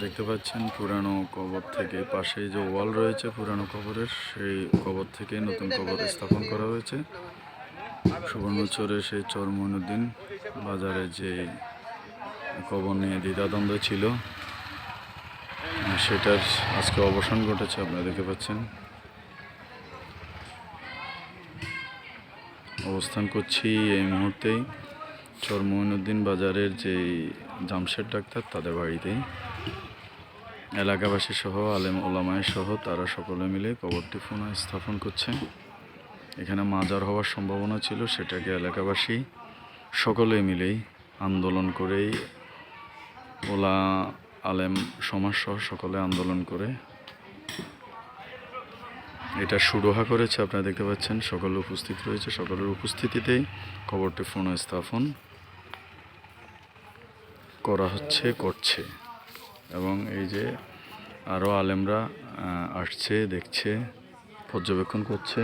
দেখতে পাচ্ছেন পুরানো কবর থেকে পাশে যে ওয়াল রয়েছে, পুরানো কবরের, সেই কবর থেকে নতুন কবর স্থাপন করা হয়েছে। সুবর্ণচরে সেই চরমনুদ্দিন বাজারে যে কবর নিয়ে দ্বিধাদ্বন্দ্ব ছিল, সেটার আজকে অবসান ঘটেছে, আপনারা দেখতে পাচ্ছেন। অবস্থান করছি এই মুহূর্তেই। চর মঈনুদ্দিন বাজারের যে জামশেদ ডাক্তার, তাদের বাড়িতেই। এলাকাবাসী সহ, আলেম ওলামায় সহ, তারা সকলে মিলে কবরটি পুনঃ স্থাপন করছে। এখানে মাজার হওয়ার সম্ভাবনা ছিল, সেটাকে এলাকাবাসী সকলে মিলেই আন্দোলন করেই, ওলা আলেম সমাজ সহ সকলে আন্দোলন করে এটা সুরোহা করেছে। আপনারা দেখতে পাচ্ছেন, সকলে উপস্থিত রয়েছে। সকলের উপস্থিতিতেই কবরটি পুনঃস্থাপন করা হচ্ছে করছে। এবং এই যে আরও আলেমরা আসছে দেখছে পর্যবেক্ষণ করছে।